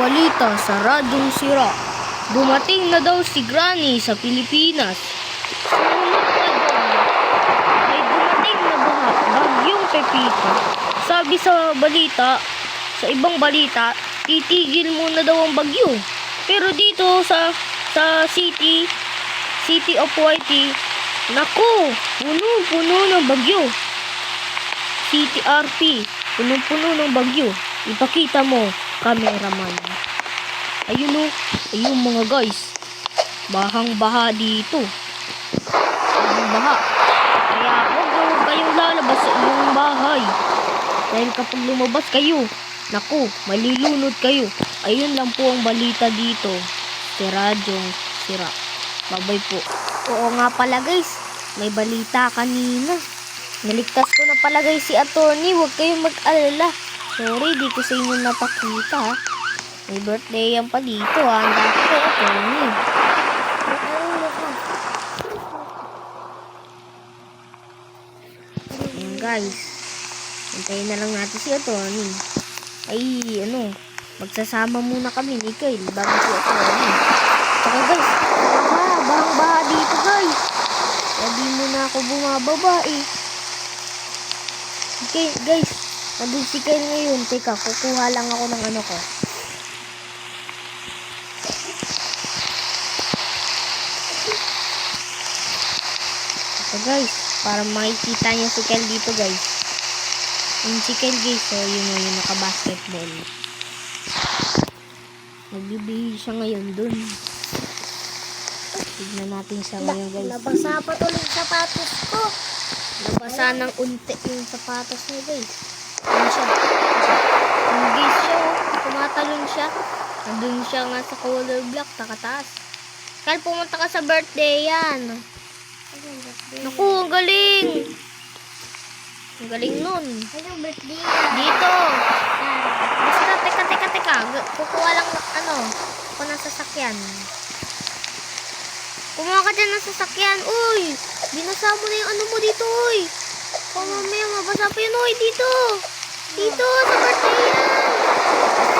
balita sa Radyong Sira. Dumating na daw si Granny sa Pilipinas. Sumunod na doon ay dumating na baha, bagyong Pepito. Sabi sa balita, sa ibang balita, titigil muna daw ang bagyo. Pero dito sa sa city, City of Whitey, naku, puno-puno ng bagyo. CTRP, punong-puno ng bagyo. Ipakita mo, cameraman. Ayun o, ayun mga guys. Bahang-baha dito. Bahang-baha. Kaya huwag kayong lalabas sa iyong bahay. Dahil kapag lumabas kayo, naku, malilunod kayo. Ayun lang po ang balita dito. Si Radyong Sira. Babay po. Oo nga pala guys, may balita kanina. Naligtas ko na pala guys si attorney, huwag kayong mag-alala. Sorry, di ko sa inyo napakita. May birthday yan pa dito ha. Ang dati kay attorney. Ayan guys. Hintayin na lang natin si attorney. Ay, ano, magsasama muna kami ni Kyle bago si attorney. Saka guys, baha, bahang baha dito guys. Kaya di muna ako bumababa eh. Okay, guys. Si Kyle ngayon. Teka, kukuha lang ako ng ano ko. Ito guys, para makikita niya si Kyle dito guys. Yung si Kyle guys, so yun o, yung naka-basketball. Nagbibihis siya ngayon dun. Tignan natin siya ngayon guys. Nabasa pa tuloy sapatos ko. Nabasa ng unti yung sapatos niya, guys. Ano siya? Yung guys siya, oh. Tumatalon siya. Nandun siya nga sa color block, takataas. Kyle, pumunta ka sa birthday yan. Naku, ang galing! Ang galing nun. Anong birthday? Dito. Basta, teka, teka, teka. Kukuha lang, ng ano, ako ng sasakyan. Kumuha ka dyan ng sasakyan. Uy, binasa mo na yung ano mo dito, uy. Kung mamaya mabasa pa yun, uy, dito. Dito, sa birthday yan.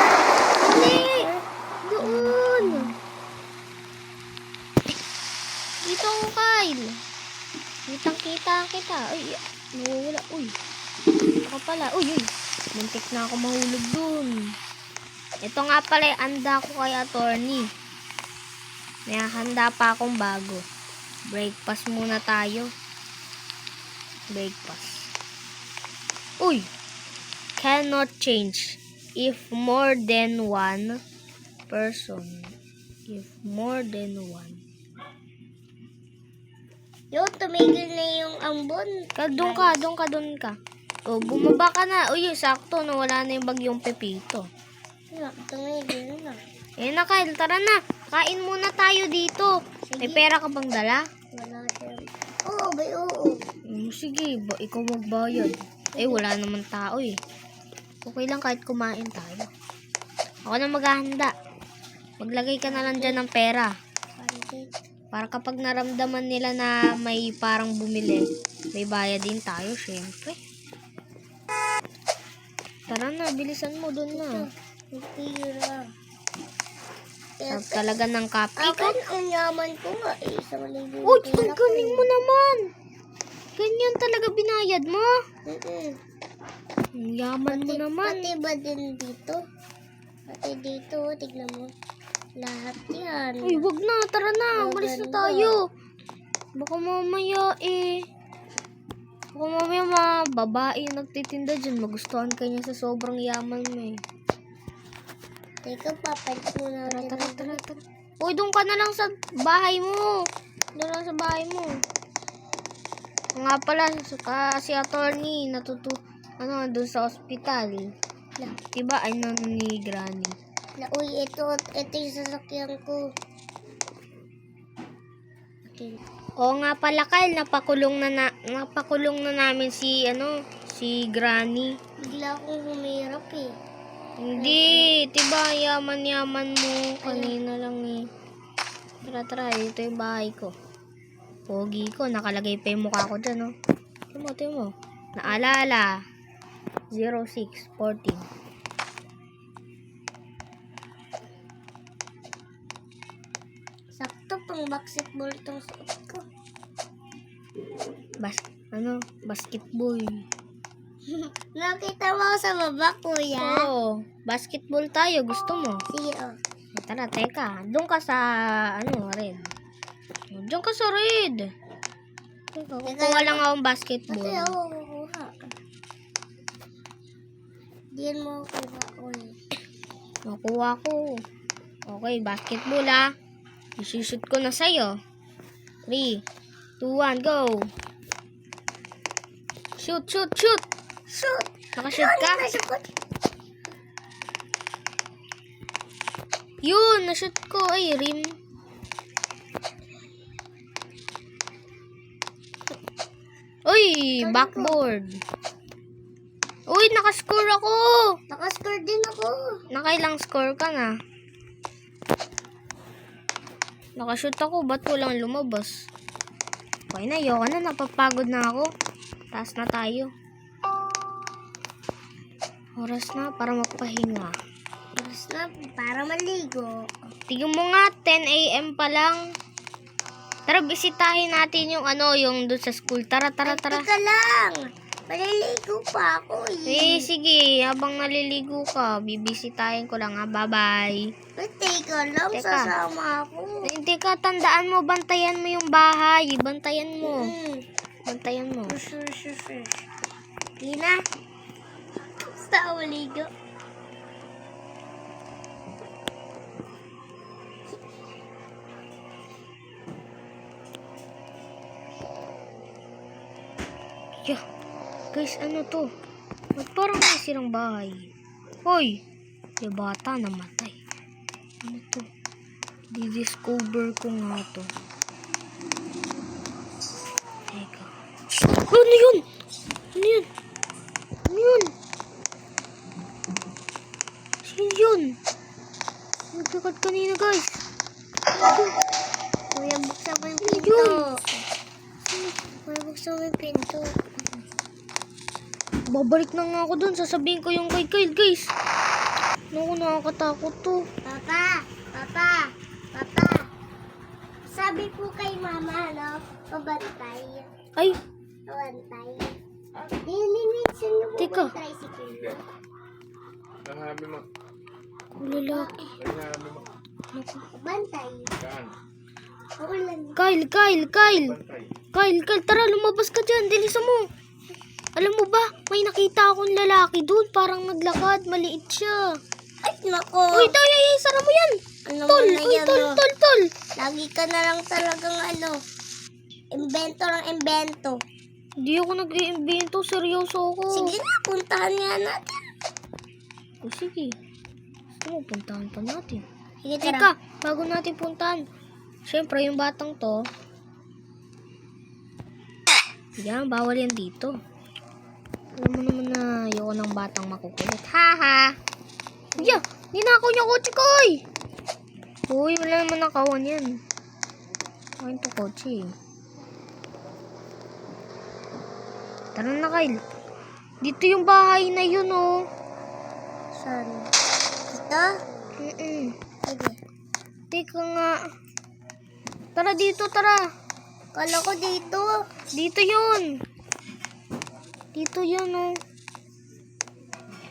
Kita. Uy, nawawala. Uy. Ako pala. Uy, uy. Muntik na ako mahulog dun. Ito nga pala anda ko kay attorney. May handa pa akong bago. Breakfast muna tayo. Breakfast. Uy! Cannot change if more than one person. If more than one. Yo, tumigil na yung ambon. Ka, doon ka, doon ka, doon ka. O, bumaba ka na. Uy, sakto, nawala na yung bagyong pepito. Wala, tumigil na. Eh na, Kyle, tara na. Kain muna tayo dito. May pera ka bang dala? Wala siya. Oo, bay, oo. Mm, sige, ba, ikaw magbayad. Eh, wala naman tao eh. Okay lang kahit kumain tayo. Ako na maghahanda. Maglagay ka na lang dyan ng pera. Pandi. Para kapag naramdaman nila na may parang bumili, may bayad din tayo, syempre. Tara na, bilisan mo dun na. Tira. Sarap talaga ng kape ko. Akin, ang yaman ko nga. Eh, isang libo. Uy, ang galing mo naman! Ganyan talaga binayad mo. Mm-mm. Ang yaman mo naman. Pati ba din dito? Pati dito, tignan mo. Lahat yan. Uy, wag na. Tara na. Umalis na tayo. Baka mamaya eh. Baka mamaya mga babae nagtitinda dyan. Magustuhan ka niya sa sobrang yaman mo eh. Teka, papalit mo na Tara, tara, tara, tara. Uy, doon ka na lang sa bahay mo. Doon lang sa bahay mo. Nga pala, sa- si attorney natutu ano, doon sa ospital. Diba, ay ano ni Granny na, uy, ito, ito yung sasakyan ko. Okay. Oo nga pala, Kyle, napakulong na, na napakulong na namin si, ano, si Granny. Bigla akong humirap eh. Hindi, tiba, yaman-yaman mo. Kanina lang eh. Tara, tara, ito yung bahay ko. Pogi ko, nakalagay pa yung mukha ko dyan, no? Oh. Timo, timo. Naalala. 06, 14. Pang basketball itong suot ko. Bas ano? Basketball. Nakita mo ako sa baba, kuya? Oo. Basketball tayo. Gusto mo? Sige, oh. Tara, teka. Doon ka sa, ano, red. Doon ka sa red. Teka, kukuha lang akong basketball. Kasi ako kukuha. Diyan mo ako kuha, kuya. Nakuha ko. Okay, basketball ah. Isushoot ko na sa'yo. 3, 2, 1, go! Shoot, shoot, shoot! Shoot! Nakashoot ka? Yun, nashoot ko. Ay, rim. Uy, backboard. Uy, nakascore ako. Nakascore din ako. Nakailang score ka na? Nakashoot ako, ba't walang lumabas? Okay na, ayoko na, napapagod na ako. Taas na tayo. Oras na para magpahinga. Oras na para maligo. Tingnan mo nga, 10 a.m. pa lang. Tara, bisitahin natin yung ano, yung doon sa school. Tara, tara, tara. Teka lang. Maliligo pa ako Eh, eh. sige, habang naliligo ka, bibisitahin ko lang ha. Bye-bye. Eh, Teka lang, Teka. sasama ako. Hindi ka, tandaan mo, bantayan mo yung bahay. Bantayan mo. Hmm. Bantayan mo. Sure, sure, sure. Di na. Basta ako maligo. Yeah. Guys, ano to? Ba't parang may sirang bahay? Hoy! Yung bata namatay. Ano to? Di-discover ko nga to. Teka. Ano yun? Ano yun? Ano yun? Sino yun? Nagkakad kanina guys. Kuya, buksan mo yung Ano pinto. Kuya, buksan mo yung pinto. Babalik na nga ako dun. Sasabihin ko yung kay Kyle guys. Naku, nakakatakot to. Papa! Papa! Papa! Sabi po kay mama, no? Pabantay. Ay, Pabantay. Nilinisin niyo po Teka. ba yung tricycle niyo? Nangabi mo. lalaki. Nangabi mo. Pabantay. Saan? Ulan. Kyle, Kyle, Kyle. Bantay. Kyle, Kyle, tara, lumabas ka dyan. Dilisan mo. Alam mo ba, may nakita akong lalaki doon. Parang naglakad. Maliit siya. Ay, nako. Uy, tayo, ay, sara mo yan. ano Tol, na uy, yan, tol, no? tol, tol. Lagi ka na lang talagang ano, invento ng invento. Hindi ako nag-iimbento. Seryoso ako. Sige na, puntahan nga natin. O, sige. Gusto mo, puntahan pa natin. Sige, tara. Teka, bago natin puntahan. Siyempre, yung batang to. Yan, bawal yan dito. Alam mo naman na ayoko ng batang makukulit. Haha! Yeah, ninakaw niya kotse ko eh. Uy, wala naman nakawan yan. Kain to kotse eh. Tara na, Kyle. Dito yung bahay na yun, oh. Saan? Ito? Mm-mm. Sige. Teka nga. Tara dito, tara. Kala ko dito. Dito yun. Dito yun, oh.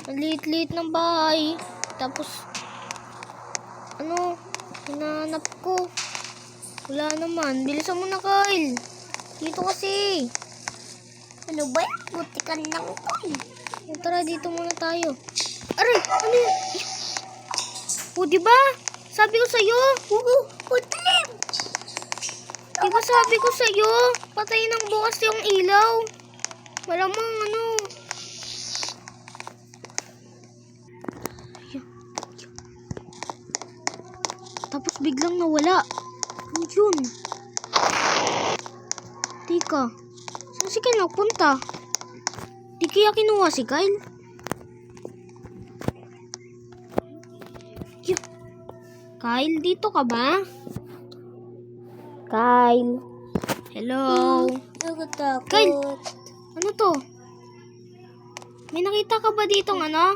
Ang liit-liit ng bahay. Tapos, ano, hinahanap ko. Wala naman. Bilisan mo na, Kyle. Dito kasi. Ano ba yan? Butikan lang to eh. Tara, dito muna tayo. Aray, ano yun? O, di ba? Sabi ko sa'yo. Oo, utlim! Di ba sabi ko sa'yo? Patay ng bukas yung ilaw. Malamang ano. Tapos biglang nawala. Ano yun? Tika. Saan si Kyle nagpunta? Di kaya kinuha si Kyle? Kyle, dito ka ba? Kyle. Hello. Nagatakot. Kyle! To? May nakita ka ba ditong ano?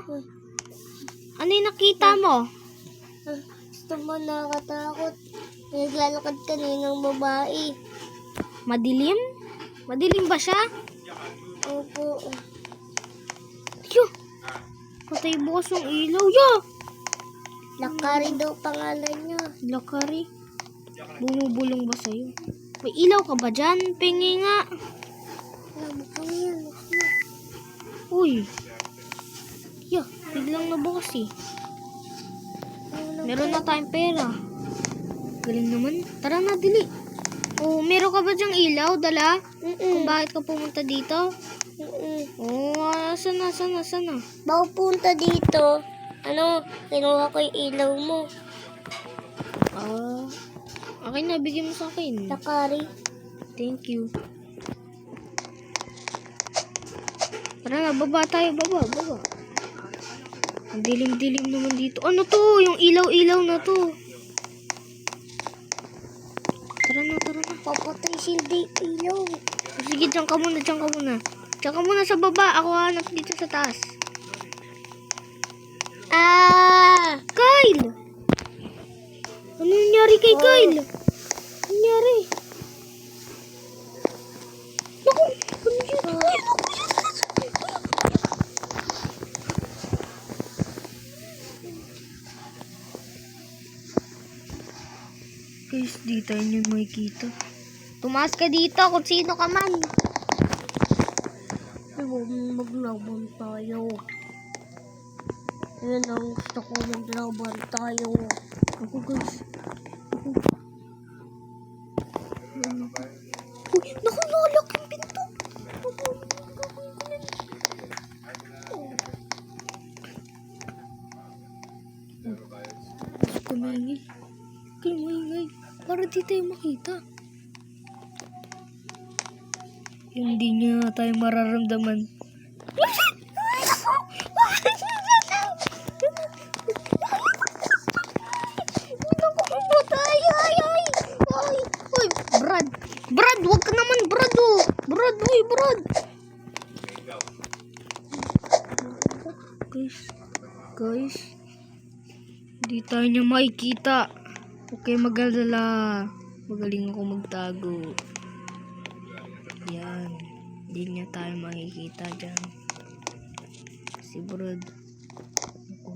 Ano yung nakita mo? Gusto mo nakatakot. Naglalakad kaninang babae. Madilim? Madilim ba siya? Opo. Yo! Patay bukas yung ilaw. Yo! Lakari daw pangalan niya. Lakari. Bumubulong ba sa'yo? May ilaw ka ba dyan? Pingi nga. Alam mo kami yan. Buksan mo. Uy. Yo, biglang nabukas eh. Na- Meron na tayong pera. Galing naman. Tara na, dili. Oh, meron ka ba dyang ilaw, dala? Kung Mm-mm. bakit ka pumunta dito? Mm-mm. Oh, ah, sana, sana, sana. Bago punta dito, ano, kinuha ko yung ilaw mo. Ah, akin na, bigyan mo sa akin. Lakari. Thank you. Tara na, baba tayo, baba, baba. Ang dilim-dilim naman dito. Ano to? Yung ilaw-ilaw na to. Tara na, tara na. Papatay sildi ilaw. Sige, dyan ka muna, dyan ka muna. Dyan ka muna sa baba. Ako hanap dito sa taas. Ah! Kyle! Ano nangyari kay Kyle? Ano nangyari? Naku! Ano yun? Ay, naku! Guys, di tayo niyo makikita. Tumaas ka dito kung sino ka man. Maglaban tayo. Yan ang gusto ko maglaban tayo. Ako guys. Ako. Ano? Uy, tayo makita. Yung di niya tayo mararamdaman. Guys, guys. Di tayo makikita. Okay, mag-alala. Magaling ako magtago. Yan. Di niya tayo makikita dyan. Si Brad. Ako.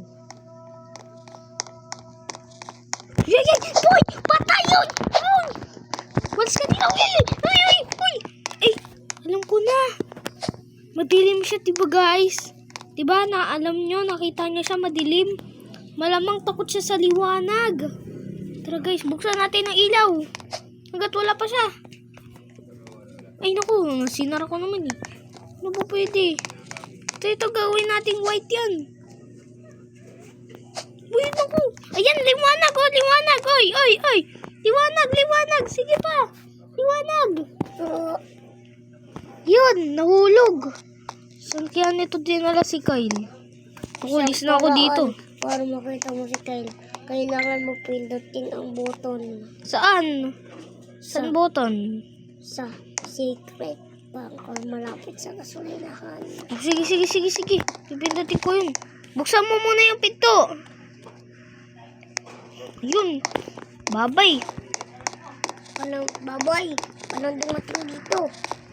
Yay, yay! Uy! Patay yun! Uy! Walis ka dito! Uy! Uy! Uy! Uy! Ay! Alam ko na! Madilim siya, diba guys? Diba na alam nyo, nakita nyo siya madilim? Malamang takot siya sa liwanag. Tara guys, buksan natin ang ilaw. Hanggat wala pa siya. Ay naku, sinara ko naman eh. Ano ba pwede? Ito, ito gawin nating white yan. Uy, naku. Ayan, liwanag, oh, liwanag. Oy, oy, oy. Liwanag, liwanag. Sige pa. Liwanag. Uh, Yun, nahulog. Saan kaya nito dinala si Kyle? Ako, lis na ako dito. Para makita mo si Kyle, kailangan mo pindutin ang button Saan? Saan button? sa secret bangkol malapit sa gasolinahan. Oh, sige, sige, sige, sige. Pipindutin ko yun. Buksan mo muna yung pinto. Yun. Babay. Anong baboy? Anong dumating dito?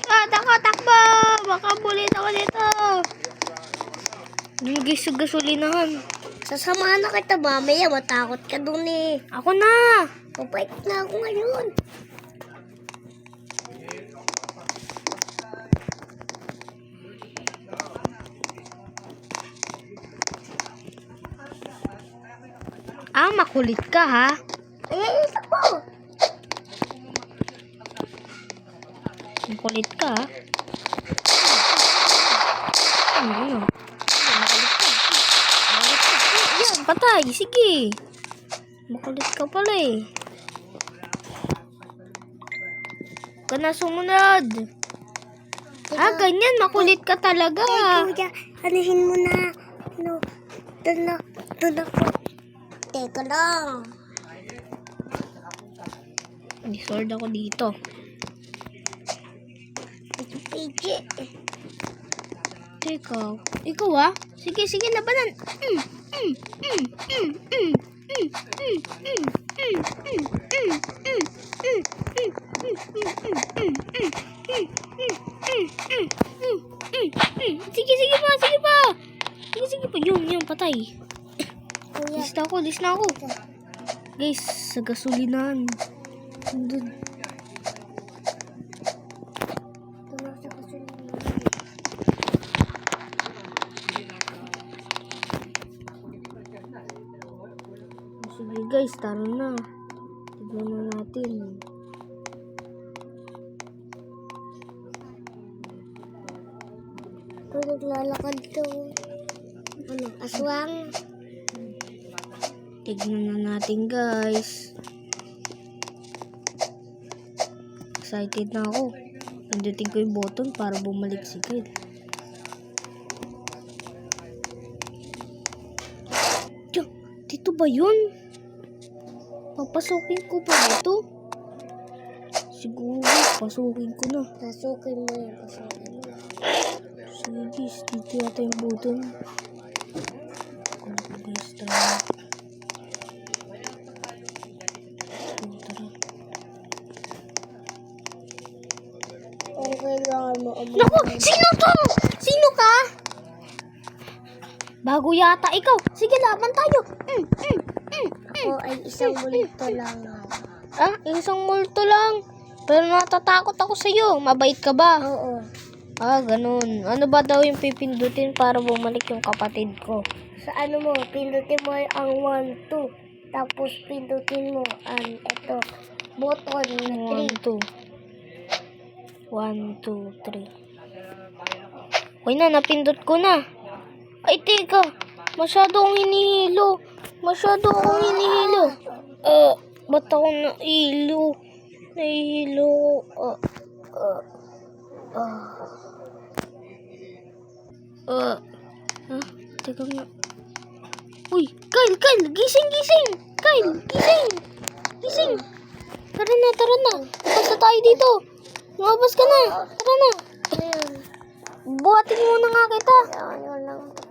Ah, tako, takbo! Baka bulit ako dito. Lumigay sa gasolinahan. Sasamahan na kita mamaya, matakot ka dun eh. Ako na! Papait na ako ngayon. Ah, makulit ka ha? Ay, ay, isa po. Makulit ka ha? Ano, ano? Makulit ka. Makulit ka. Yan, patay. Sige. Makulit ka pala eh. Ka na sumunod. Ah, ganyan. Makulit ka talaga. Ay, kuya, anihin mo na. Ano, doon na, doon ako. Teka lang. Discord ako dito. Ito, PJ. Teka, ikaw ah? Sige, sige, labanan. Mm, Sige, sige pa, sige pa. Sige, sige pa. Yun, yun, patay. Kuya, Lis na ako, lis na ako. Guys, sa gasolinahan. Andun. Tara na. Tignan na natin. Kung naglalakad to. Ano, aswang? Tignan na natin guys. Excited na ako. Pindutin ko yung button para bumalik si Kyle. Dito ba yun? Papasukin ko pa dito? Siguro, pasukin ko na. Nasukin mo yung kasunod mo. Sige dito yata yung button. Mo umalis. Naku! Sino to? Sino ka? Bago yata ikaw. Sige, laban tayo. Mm, mm, Ako ay isang bulito lang. Ah, isang multo lang. Pero natatakot ako sa'yo. Mabait ka ba? Oo. Ah, ganun. Ano ba daw yung pipindutin para bumalik yung kapatid ko? Sa ano mo, pindutin mo ang 1, 2. Tapos pindutin mo ang ito, button na 3. One, two. One, two, three. Uy na, napindot ko na. Ay, teka. Masyado akong hinihilo. Masyado akong hinihilo. Eh, ba't ako naihilo? Nahihilo. Uh, uh, uh. Uh, ah, teka nga. Uy, Kyle, Kyle, gising, gising. Kyle, gising. Gising. Tara na, tara na. Labas na tayo dito. Lumabas ka na. Tara na. Buhatin muna nga kita. Ano lang.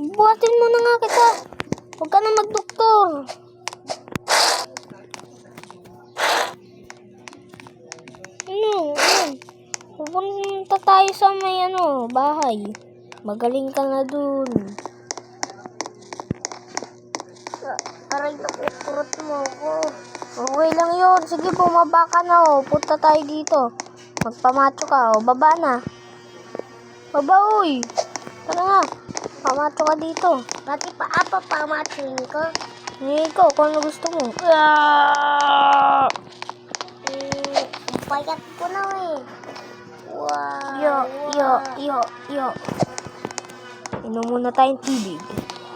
Buhatin muna nga kita. Huwag ka na magdoktor. Ano? Ano? Pupunta tayo sa may ano, bahay. Magaling ka na dun. Aray, nakukurot mo ako. Okay lang yun. Sige, bumaba ka na oh. Punta tayo dito. Magpamacho ka oh. Baba na. Baba uy. Tara nga. Pamacho ka dito. Pati pa apa pa matching ko. Eh, ikaw, kung ano gusto mo. Ah! Eh, payat ko na eh. Wow. Yo, yo, yo, yo. Inom muna tayong tubig.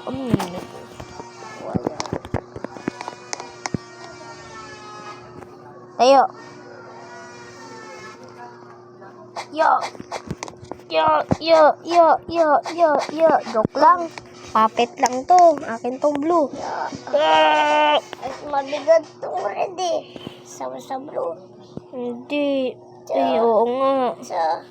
Um, tayo. Yo. Yo, yo, yo, yo, yo, yo. Joke lang. Papet lang to. Akin tong blue. Ah! At mabigat tong red eh. Sama sa blue. Hindi. Ay, oo nga. Sa,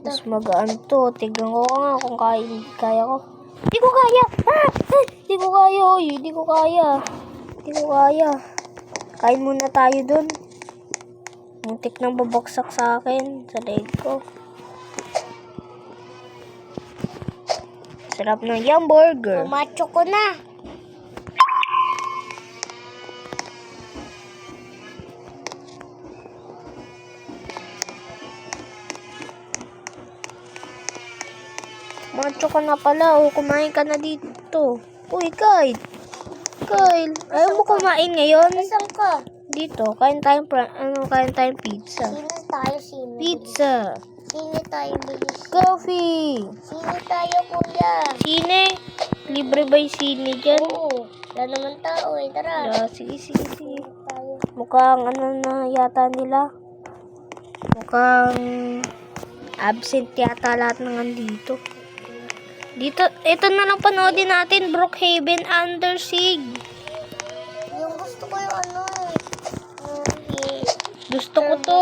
Mas magaan to. Tignan ko nga kung kaya, kaya ko. Di ko kaya! Ah! Ah! Di ko kaya, oy. Di ko kaya. Di ko kaya. Kain muna tayo dun. Muntik nang babaksak sa akin. Sa leg ko. Sarap ng yum burger. macho ko na. Macho ka na pala. O, kumain ka na dito. Uy, Kyle. Kyle. Ayaw mo kumain ngayon? Saan ka? Dito, kain tayong, pra- ano, kain tayong pizza. Sino tayo, sino? Pizza. Sino tayo, bilis? Coffee. Sino tayo, kuya? Sine. Libre ba yung sine dyan? Oo. Wala naman tao eh. Tara. Ah, sige, sige, sige. Tayo. Mukhang ano na yata nila. Mukhang absent yata lahat ng andito. Dito, ito na lang panoodin natin. Brookhaven Under Siege. Yung gusto ko yung ano eh. Gusto ko to.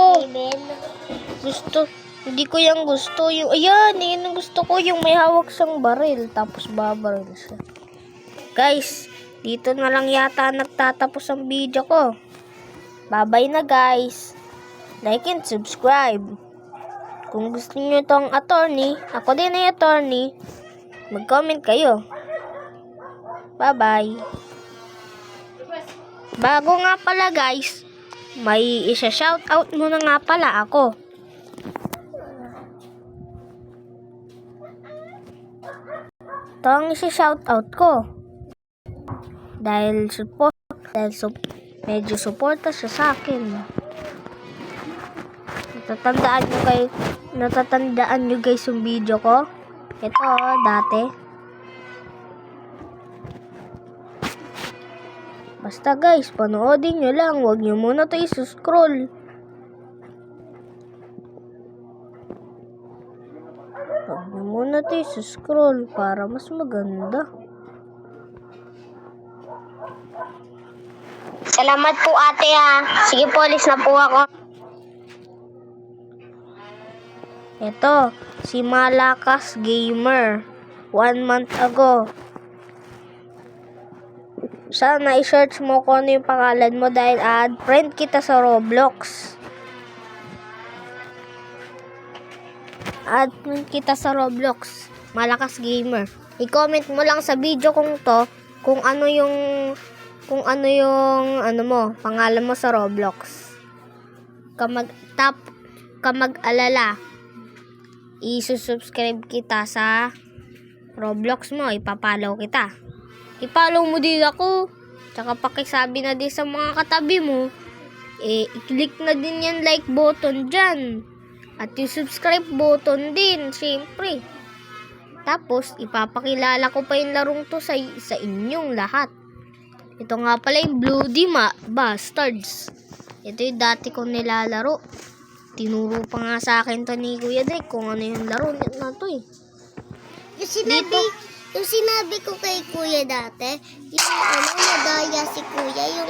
Gusto. Hindi ko yung gusto. Yung, ayan, yun ang gusto ko. Yung may hawak siyang baril. Tapos babaril siya. Guys, dito na lang yata nagtatapos ang video ko. Bye-bye na guys. Like and subscribe. Kung gusto niyo tong attorney, ako din ay attorney, mag-comment kayo. Bye-bye. Bago nga pala guys, may isa shoutout muna nga pala ako. Ito ang isa shoutout ko. Dahil support, dahil sup- medyo suporta siya sa akin. Natatandaan nyo kay natatandaan nyo guys yung video ko? Ito dati. Basta guys, panoodin nyo lang. Huwag nyo muna to isuscroll. Muna to isuscroll para mas maganda. Salamat po ate ha. Sige po, alis na po ako. Ito, si Malakas Gamer. One month ago. Sana i-search mo kung ano yung pangalan mo dahil add friend kita sa Roblox. Friend kita sa Roblox. Malakas Gamer. I-comment mo lang sa video kung to kung ano yung kung ano yung ano mo, pangalan mo sa Roblox. Kamag tap kamag-alala isusubscribe kita sa Roblox mo, ipapalaw kita. Ipalaw mo din ako. Tsaka pakisabi na din sa mga katabi mo, eh, i-click na din yung like button dyan. At yung subscribe button din, syempre. Tapos, ipapakilala ko pa yung larong to sa, sa inyong lahat. Ito nga pala yung Bloody Ma Bastards. Ito yung dati kong nilalaro. Tinuro pa nga sa akin to ni Kuya Drake kung ano yung laro na to eh. Yung sinabi, yung sinabi ko kay kuya dati, yung ano, madaya si kuya, yung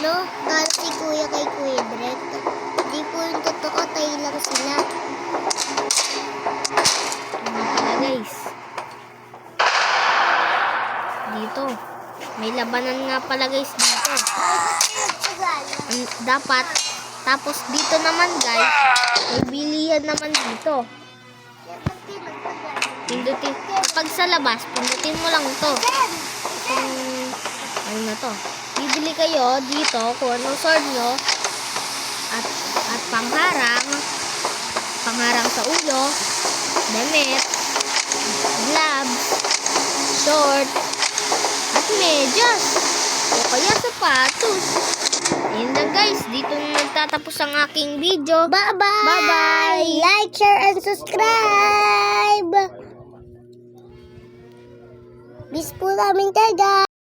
ano, si kuya kay kuya Drek. Hindi po yung totoo, tayo lang sila. Ano pala guys. Dito. May labanan nga pala guys dito. Ang dapat. Tapos dito naman guys. May bilihan naman dito. Pindutin. Pag sa labas, pindutin mo lang to. Kung ano na to. Bibili kayo dito kung anong sword nyo. At, at pangharang. Pangharang sa ulo. Damit. Gloves. Short. At medyas. O kaya sapatos. Ayun lang guys. Dito na nagtatapos ang aking video. Bye-bye! Bye-bye! Like, share, and subscribe! Bis po namin guys!